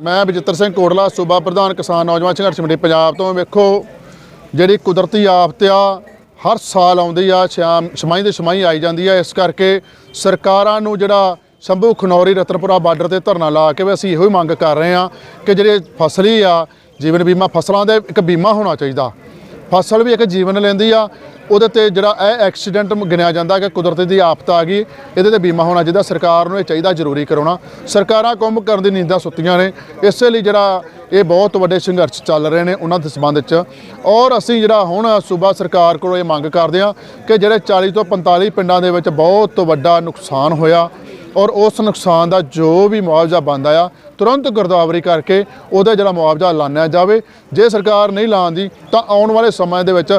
ਮੈਂ ਬਜਿੱਤਰ ਸਿੰਘ ਕੋਟਲਾ, ਸੂਬਾ ਪ੍ਰਧਾਨ ਕਿਸਾਨ ਨੌਜਵਾਨ ਸੰਘਰਸ਼ ਕਮੇਟੀ, ਪੰਜਾਬ ਤੋਂ। ਵੇਖੋ, ਜਿਹੜੀ ਕੁਦਰਤੀ ਆਫਤ ਆ, ਹਰ ਸਾਲ ਆਉਂਦੀ ਆ ਸ਼ਾਮ ਛਮਾਈ ਦੇ ਛਮਾਈ ਆਈ ਜਾਂਦੀ ਆ। ਇਸ ਕਰਕੇ ਸਰਕਾਰਾਂ ਨੂੰ ਜਿਹੜਾ ਸ਼ੰਭੂ ਖਨੌਰੀ ਰਤਨਪੁਰਾ ਬਾਰਡਰ ਤੇ ਧਰਨਾ ਲਾ ਕੇ ਵੀ ਅਸੀਂ ਇਹੋ ਹੀ ਮੰਗ ਕਰ ਰਹੇ ਆ ਕਿ ਜਿਹੜੇ ਫਸਲੀ ਆ, ਜੀਵਨ ਬੀਮਾ ਫਸਲਾਂ ਦੇ ਇੱਕ ਬੀਮਾ ਹੋਣਾ ਚਾਹੀਦਾ। ਫਸਲ ਵੀ ਇੱਕ ਜੀਵਨ ਲੈਂਦੀ ਆ, ਉਹਦੇ ਤੇ ਜਿਹੜਾ ਇਹ ਐਕਸੀਡੈਂਟ ਗਿਣਿਆ ਜਾਂਦਾ ਕਿ ਕੁਦਰਤ ਦੀ ਆਫਤ ਆ ਗਈ, ਇਹਦੇ ਤੇ ਬੀਮਾ ਹੋਣਾ ਚਾਹੀਦਾ, ਸਰਕਾਰ ਨੂੰ ਇਹ ਚਾਹੀਦਾ ਜ਼ਰੂਰੀ ਕਰਾਉਣਾ। ਸਰਕਾਰਾਂ ਕੰਮ ਕਰਨ ਦੀ ਨੀਂਦਾਂ ਸੁੱਤੀਆਂ ਨੇ, ਇਸੇ ਲਈ ਜਿਹੜਾ ਇਹ ਬਹੁਤ ਵੱਡੇ ਸੰਘਰਸ਼ ਚੱਲ ਰਹੇ ਨੇ ਉਹਨਾਂ ਦੇ ਸੰਬੰਧ ਵਿੱਚ। ਔਰ ਅਸੀਂ ਜਿਹੜਾ ਹੁਣ ਸੂਬਾ ਸਰਕਾਰ ਕੋਲੋਂ ਇਹ ਮੰਗ ਕਰਦੇ ਆ ਕਿ ਜਿਹੜੇ 40 ਤੋਂ 45 ਪਿੰਡਾਂ ਦੇ ਵਿੱਚ ਬਹੁਤ ਵੱਡਾ ਨੁਕਸਾਨ ਹੋਇਆ ਔਰ ਉਸ ਨੁਕਸਾਨ ਦਾ ਜੋ ਵੀ ਮੁਆਵਜ਼ਾ ਬਣਦਾ ਆ, ਤੁਰੰਤ ਗਿਰਦਾਵਰੀ ਕਰਕੇ ਉਹਦਾ ਜਿਹੜਾ ਮੁਆਵਜ਼ਾ ਐਲਾਨਿਆ ਜਾਵੇ। ਜੇ ਸਰਕਾਰ ਨਹੀਂ ਲਾਉਂਦੀ, ਤਾਂ ਆਉਣ ਵਾਲੇ ਸਮੇਂ ਦੇ ਵਿੱਚ,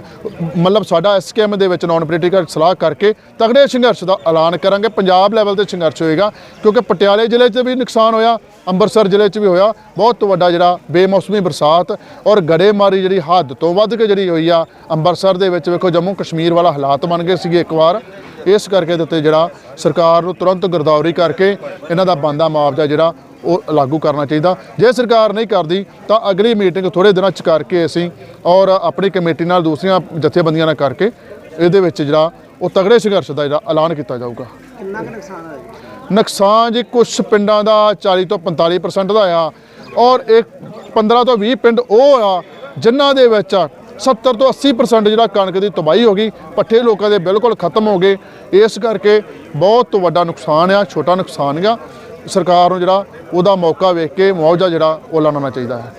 ਮਤਲਬ ਸਾਡਾ ਐਸਕੇਐਮ ਦੇ ਵਿੱਚ ਨਾਨ ਪੋਲੀਟੀਕਲ ਸਲਾਹ ਕਰਕੇ ਤਗੜੇ ਸੰਘਰਸ਼ ਦਾ ਐਲਾਨ ਕਰਾਂਗੇ। ਪੰਜਾਬ ਲੈਵਲ ਤੇ ਸੰਘਰਸ਼ ਹੋਏਗਾ, ਕਿਉਂਕਿ ਪਟਿਆਲੇ ਜ਼ਿਲ੍ਹੇ 'ਚ ਵੀ ਨੁਕਸਾਨ ਹੋਇਆ, ਅੰਮ੍ਰਿਤਸਰ ਜ਼ਿਲ੍ਹੇ 'ਚ ਵੀ ਹੋਇਆ। ਬਹੁਤ ਵੱਡਾ ਜਿਹੜਾ ਬੇਮੌਸਮੀ ਬਰਸਾਤ ਔਰ ਗੜੇਮਾਰੀ ਜਿਹੜੀ ਹੱਦ ਤੋਂ ਵੱਧ ਕੇ ਜਿਹੜੀ ਹੋਈ ਆ, ਅੰਮ੍ਰਿਤਸਰ ਦੇ ਵਿੱਚ ਵੇਖੋ ਜੰਮੂ ਕਸ਼ਮੀਰ ਵਾਲਾ ਹਾਲਾਤ ਬਣ ਗਏ ਸੀਗੇ ਇੱਕ ਵਾਰ। ਇਸ ਕਰਕੇ ਦੇ ਉੱਤੇ ਜਿਹੜਾ ਸਰਕਾਰ ਨੂੰ ਤੁਰੰਤ ਗਿਰਦਾਵਰੀ ਕਰਕੇ ਇਹਨਾਂ ਦਾ ਬੰਦਾ ਮੁਆਵਜ਼ਾ ਜਿਹੜਾ ਉਹ ਲਾਗੂ ਕਰਨਾ ਚਾਹੀਦਾ। ਜੇ ਸਰਕਾਰ ਨਹੀਂ ਕਰਦੀ ਤਾਂ ਅਗਲੀ ਮੀਟਿੰਗ ਥੋੜੇ ਦਿਨਾਂ ਚ ਕਰਕੇ ਅਸੀਂ ਔਰ ਆਪਣੀ ਕਮੇਟੀ ਨਾਲ ਦੂਸਰੀਆਂ ਜਥੇਬੰਦੀਆਂ ਨਾਲ ਕਰਕੇ ਇਹਦੇ ਵਿੱਚ ਜਿਹੜਾ ਉਹ ਤਗੜੇ ਸੰਘਰਸ਼ ਦਾ ਜਿਹੜਾ ਐਲਾਨ ਕੀਤਾ ਜਾਊਗਾ। ਕਿੰਨਾ ਕੁ ਨੁਕਸਾਨ ਹੋਇਆ ਜੀ? ਨੁਕਸਾਨ ਜੀ ਕੁਝ ਪਿੰਡਾਂ ਦਾ 40 ਤੋਂ 45% ਦਾ ਆ ਔਰ ਇੱਕ 15 ਤੋਂ 20 ਪਿੰਡ ਉਹ ਆ ਜਿਨ੍ਹਾਂ ਦੇ ਵਿੱਚ 70 ਤੋਂ 80% ਜਿਹੜਾ ਕਣਕ ਦੀ ਤਬਾਹੀ ਹੋ ਗਈ, ਪੱਠੇ ਲੋਕਾਂ ਦੇ ਬਿਲਕੁਲ ਖਤਮ ਹੋ ਗਏ। ਇਸ ਕਰਕੇ ਬਹੁਤ ਵੱਡਾ ਨੁਕਸਾਨ ਆ, ਛੋਟਾ ਨੁਕਸਾਨ ਆ। ਸਰਕਾਰ ਨੂੰ ਜਿਹੜਾ ਉਹਦਾ ਮੌਕਾ ਵੇਖ ਕੇ ਮੁਆਵਜ਼ਾ ਜਿਹੜਾ ਉਹ ਲਾਉਣਾ ਚਾਹੀਦਾ ਹੈ।